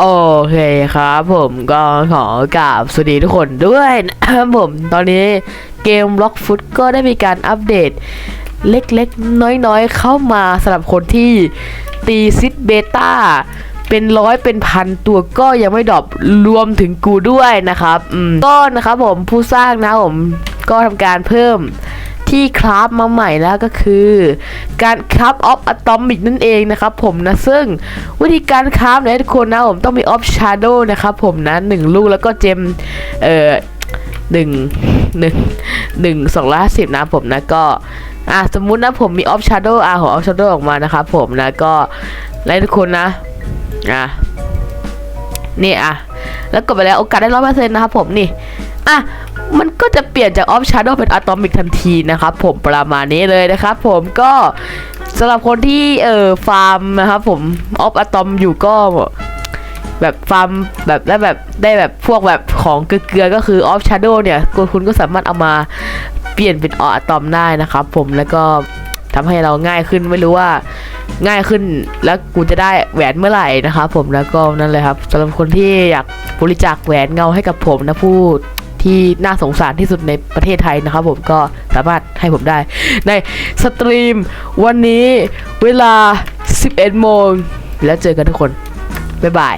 โอเคครับผมก็ขอกราบสวัสดีทุกคนด้วยนะครับผมตอนนี้เกม Rock Foot ก็ได้มีการอัปเดต เล็กๆ น้อยๆ เข้ามาสำหรับคนที่ตีซิดเบต้าเป็นร้อยเป็นพันตัวก็ยังไม่ดรอปรวมถึงกูด้วยนะครับก็นะครับผมผู้สร้างนะผมก็ทำการเพิ่ม ที่คราฟมาใหม่แล้วก็คือ การคราฟออฟอะตอมิกนั่นเองนะครับผมนะซึ่งวิธีการคราฟนี่ยทุกคนนะผมต้องมีออฟชาร์โดนะครับผมนะหนึ่งลูกแล้วก็เจมเอ่อหนึ่งหนึ่งหนึ่งสองร้อยห้าสิบนะผมนะก็อะสมมุตินะผมมีออฟชาร์โดอะของออฟชาร์โดออกมานะครับผมนะก็ไล่ทุกคนนะอะนี่อะ แล้วกดไปแล้วโอกาสได้ร้อยเปอร์เซ็นต์นะครับผมนี่ อะ มันก็จะเปลี่ยนจากออฟชาร์โดเป็นอะตอมิกทันทีนะครับผมประมาณนี้เลยนะครับผมก็สำหรับคนที่เอ่อฟาร์มนะครับผมออฟอะตอมอยู่ก็แบบฟาร์มแบบได้แบบได้แบบพวกแบบของเกลือก็คือออฟชาร์โดเนี่ยคุณคุณก็สามารถเอามาเปลี่ยนเป็นออะตอมได้นะครับผมแล้วก็ ทำให้เราง่ายขึ้นไม่รู้ว่าง่ายขึ้นแล้วกูจะได้แหวนเมื่อไหร่นะครับผมแล้วก็นั่นเลยครับสำหรับคนที่อยากบริจาคแหวนเงาให้กับผมนะผู้ที่น่าสงสารที่สุดในประเทศไทยนะครับผมก็สามารถให้ผมได้ ในสตรีมวันนี้เวลา 11โมงแล้วเจอกันทุกคน บ๊ายบาย